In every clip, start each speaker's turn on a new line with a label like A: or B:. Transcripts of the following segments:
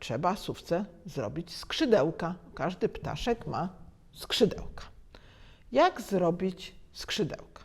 A: Trzeba sówce zrobić skrzydełka. Każdy ptaszek ma skrzydełka. Jak zrobić skrzydełka?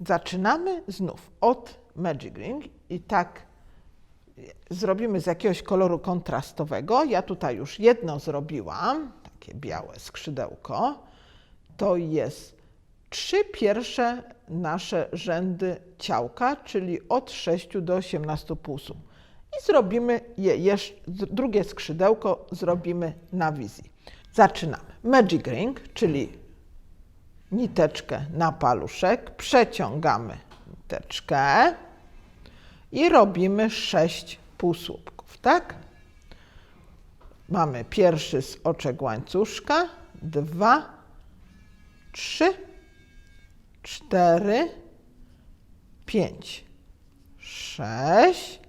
A: Zaczynamy znów od Magic Ring i tak zrobimy z jakiegoś koloru kontrastowego. Ja tutaj już jedno zrobiłam, takie białe skrzydełko. To jest trzy pierwsze nasze rzędy ciałka, czyli od 6 do 18 pulsów. I zrobimy je jeszcze, drugie skrzydełko zrobimy na wizji. Zaczynamy. Magic Ring, czyli niteczkę na paluszek, przeciągamy niteczkę i robimy sześć półsłupków, tak? Mamy pierwszy z oczek łańcuszka, dwa, trzy, cztery, pięć, sześć.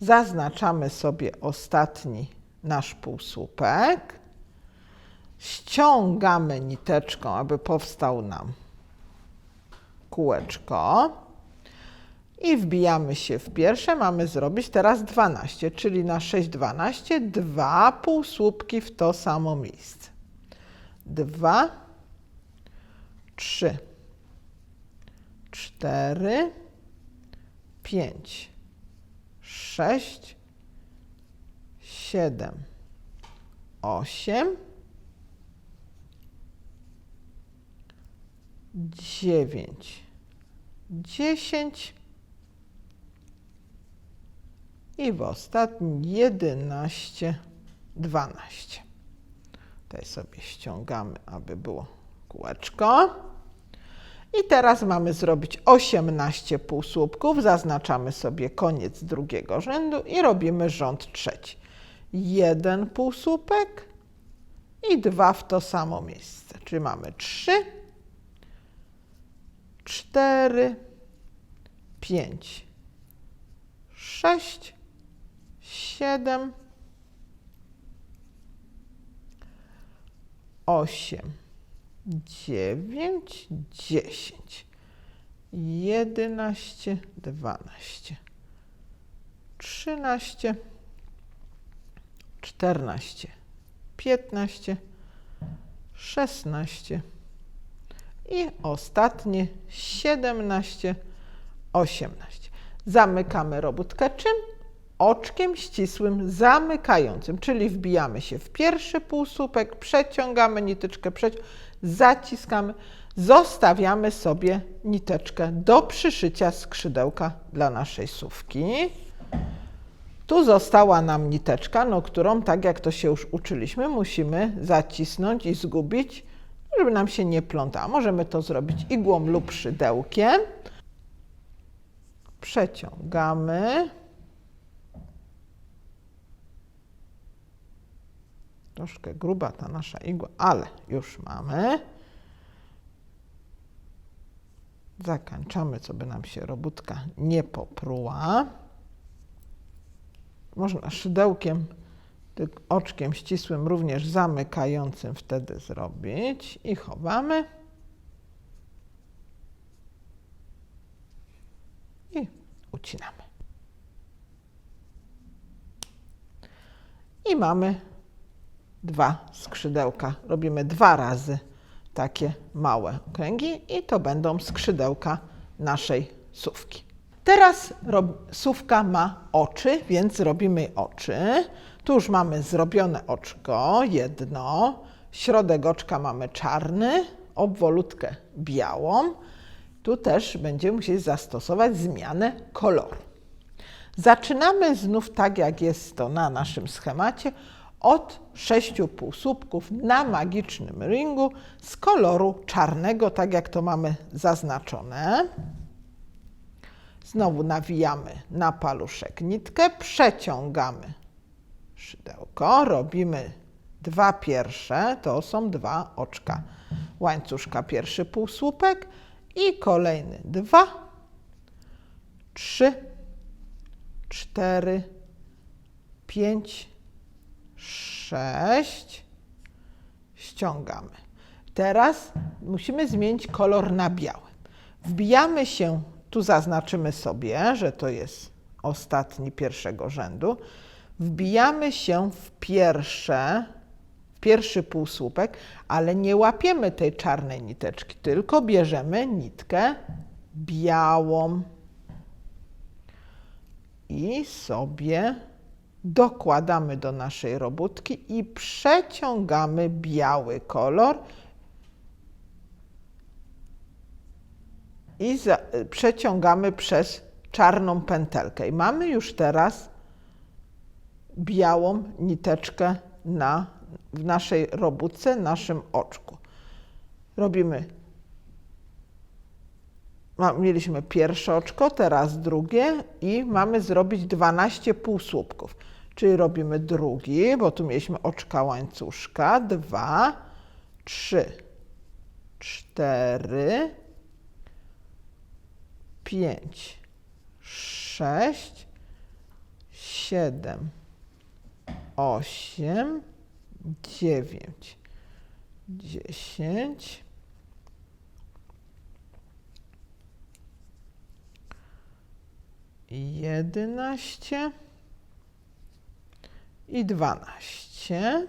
A: Zaznaczamy sobie ostatni nasz półsłupek. Ściągamy niteczką, aby powstał nam kółeczko. I wbijamy się w pierwsze. Mamy zrobić teraz 12, czyli na 6, 12, dwa półsłupki w to samo miejsce. Dwa, trzy, cztery, pięć, sześć, siedem, osiem, dziewięć, dziesięć i w ostatnim jedenaście, dwanaście. Tutaj sobie ściągamy, aby było kółeczko. I teraz mamy zrobić 18 półsłupków. Zaznaczamy sobie koniec drugiego rzędu i robimy rząd trzeci. Jeden półsłupek i dwa w to samo miejsce. Czyli mamy 3, 4, 5, 6, 7, 8, dziewięć, dziesięć, jedenaście, dwanaście, trzynaście, czternaście, piętnaście, szesnaście. I ostatnie. Siedemnaście, osiemnaście. Zamykamy robótkę. Czym? Oczkiem ścisłym, zamykającym, czyli wbijamy się w pierwszy półsłupek, przeciągamy niteczkę, przeci zaciskamy, zostawiamy sobie niteczkę do przyszycia skrzydełka dla naszej sówki. Tu została nam niteczka, no, którą, tak jak to się już uczyliśmy, musimy zacisnąć i zgubić, żeby nam się nie plątała. Możemy to zrobić igłą lub szydełkiem. Przeciągamy. Troszkę gruba ta nasza igła, ale już mamy. Zakończamy, co by nam się robótka nie popruła. Można szydełkiem, oczkiem ścisłym, również zamykającym wtedy zrobić. I chowamy. I ucinamy. I mamy dwa skrzydełka. Robimy dwa razy takie małe okręgi i to będą skrzydełka naszej sówki. Teraz sówka ma oczy, więc robimy oczy. Tu już mamy zrobione oczko, jedno. Środek oczka mamy czarny, obwolutkę białą. Tu też będziemy musieli zastosować zmianę koloru. Zaczynamy znów tak, jak jest to na naszym schemacie, od sześciu półsłupków na magicznym ringu z koloru czarnego, tak jak to mamy zaznaczone. Znowu nawijamy na paluszek nitkę, przeciągamy szydełko, robimy dwa pierwsze, to są dwa oczka łańcuszka, pierwszy półsłupek i kolejny dwa, trzy, cztery, pięć, sześć. Ściągamy. Teraz musimy zmienić kolor na biały. Wbijamy się, tu zaznaczymy sobie, że to jest ostatni pierwszego rzędu. Wbijamy się w pierwsze, w pierwszy półsłupek, ale nie łapiemy tej czarnej niteczki, tylko bierzemy nitkę białą i sobie dokładamy do naszej robótki i przeciągamy biały kolor i za, przeciągamy przez czarną pętelkę. I mamy już teraz białą niteczkę na, w naszej robótce, naszym oczku. Robimy mieliśmy pierwsze oczko, teraz drugie i mamy zrobić 12 półsłupków. Czyli robimy drugi, bo tu mieliśmy oczka łańcuszka, dwa, trzy, cztery, pięć, sześć, siedem, osiem, dziewięć, dziesięć, jedenaście i dwanaście.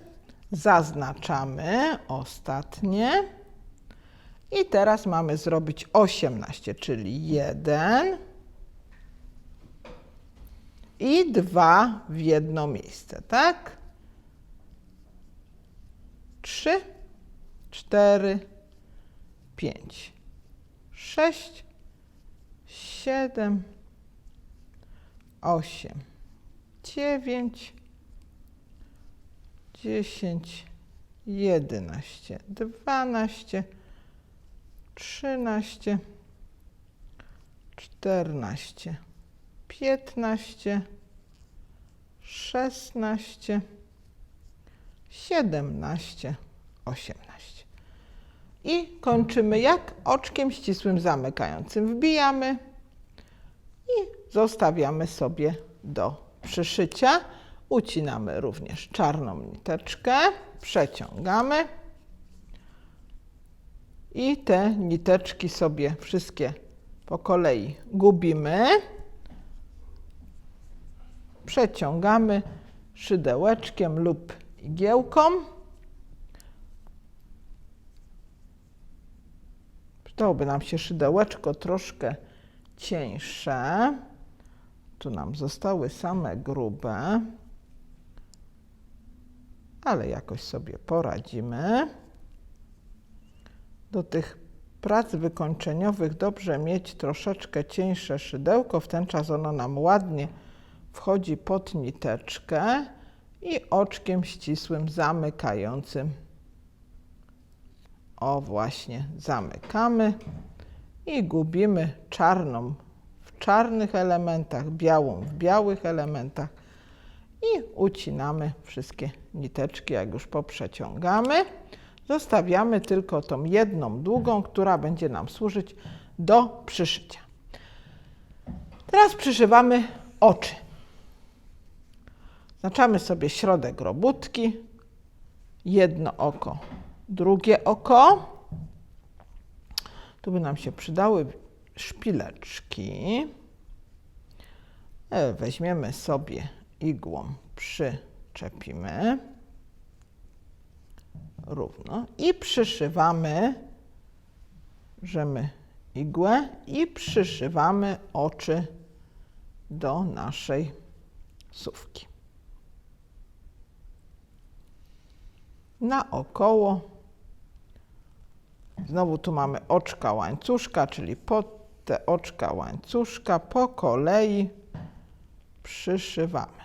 A: Zaznaczamy ostatnie. I teraz mamy zrobić 18, czyli 1 i 2 w jedno miejsce, tak? 3, 4, 5, 6, 7, 8, 9, 10, 11, 12, 13, 14, 15, 16, 17, 18. I kończymy jak oczkiem ścisłym zamykającym. Wbijamy zostawiamy sobie do przyszycia. Ucinamy również czarną niteczkę, przeciągamy i te niteczki sobie wszystkie po kolei gubimy. Przeciągamy szydełeczkiem lub igiełką. Przydałoby nam się szydełeczko troszkę cieńsze. Tu nam zostały same grube, ale jakoś sobie poradzimy. Do tych prac wykończeniowych dobrze mieć troszeczkę cieńsze szydełko, w ten czas ono nam ładnie wchodzi pod niteczkę i oczkiem ścisłym zamykającym. O właśnie, zamykamy i gubimy czarną czarnych elementach, białą w białych elementach i ucinamy wszystkie niteczki, jak już poprzeciągamy. Zostawiamy tylko tą jedną długą, która będzie nam służyć do przyszycia. Teraz przyszywamy oczy. Znaczamy sobie środek robótki, jedno oko, drugie oko. Tu by nam się przydały szpileczki. E, Weźmiemy sobie igłą, przyczepimy równo i przyszywamy, bierzemy igłę i przyszywamy oczy do naszej sówki. Naokoło. Znowu tu mamy oczka łańcuszka, czyli pod te oczka łańcuszka po kolei przyszywamy.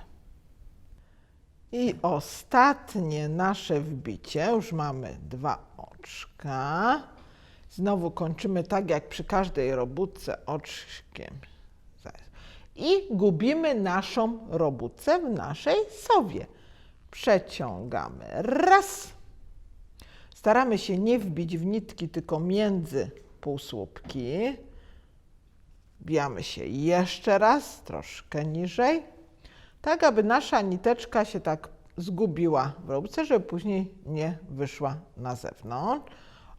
A: I ostatnie nasze wbicie, już mamy dwa oczka. Znowu kończymy tak jak przy każdej robótce oczkiem. I gubimy naszą robótkę w naszej sowie. Przeciągamy raz. Staramy się nie wbić w nitki, tylko między półsłupki. Wbijamy się jeszcze raz, troszkę niżej, tak aby nasza niteczka się tak zgubiła w róbce, żeby później nie wyszła na zewnątrz.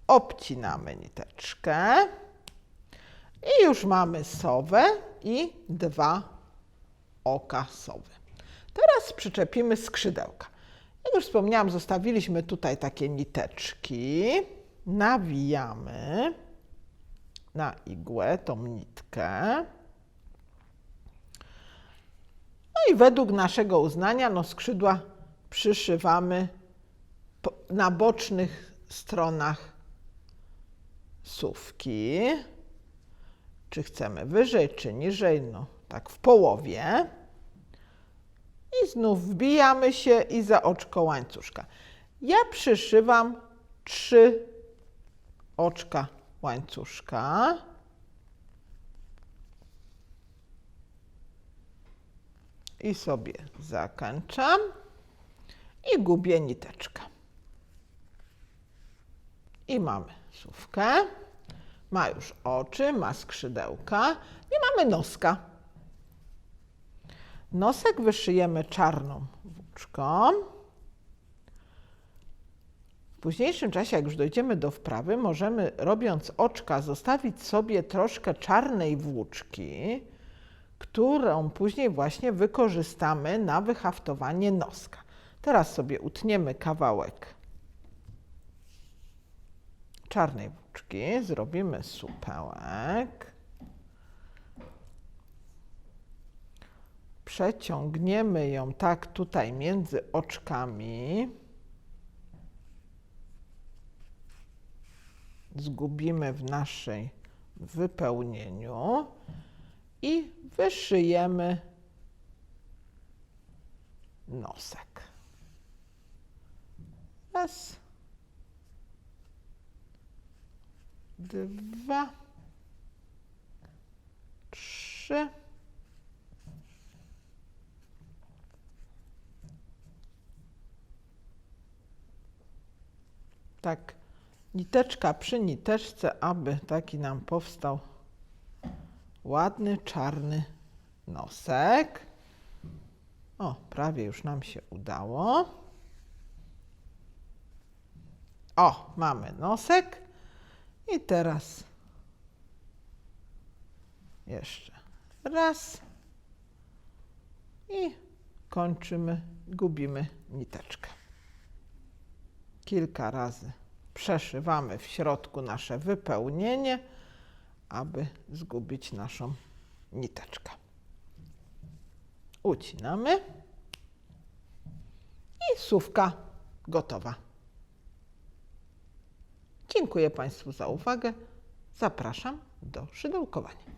A: Obcinamy niteczkę i już mamy sowę i dwa oka sowy. Teraz przyczepimy skrzydełka. Jak już wspomniałam, zostawiliśmy tutaj takie niteczki. Nawijamy na igłę tą nitkę. No i według naszego uznania no skrzydła przyszywamy na bocznych stronach sówki. Czy chcemy wyżej, czy niżej, no tak w połowie. I znów wbijamy się i za oczko łańcuszka. Ja przyszywam trzy oczka łańcuszka. I sobie zakończam i gubię niteczkę. I mamy sówkę, ma już oczy, ma skrzydełka i mamy noska. Nosek wyszyjemy czarną włóczką. W późniejszym czasie, jak już dojdziemy do wprawy, możemy, robiąc oczka, zostawić sobie troszkę czarnej włóczki, którą później właśnie wykorzystamy na wyhaftowanie noska. Teraz sobie utniemy kawałek czarnej włóczki, zrobimy supełek. Przeciągniemy ją tak tutaj między oczkami. Zgubimy w naszej wypełnieniu i wyszyjemy nosek. Raz, dwa, trzy. Tak, niteczka przy niteczce, aby taki nam powstał ładny, czarny nosek. O, prawie już nam się udało. O, mamy nosek. I teraz jeszcze raz. I kończymy, gubimy niteczkę. Kilka razy przeszywamy w środku nasze wypełnienie, aby zgubić naszą niteczkę. Ucinamy i sówka gotowa. Dziękuję Państwu za uwagę. Zapraszam do szydełkowania.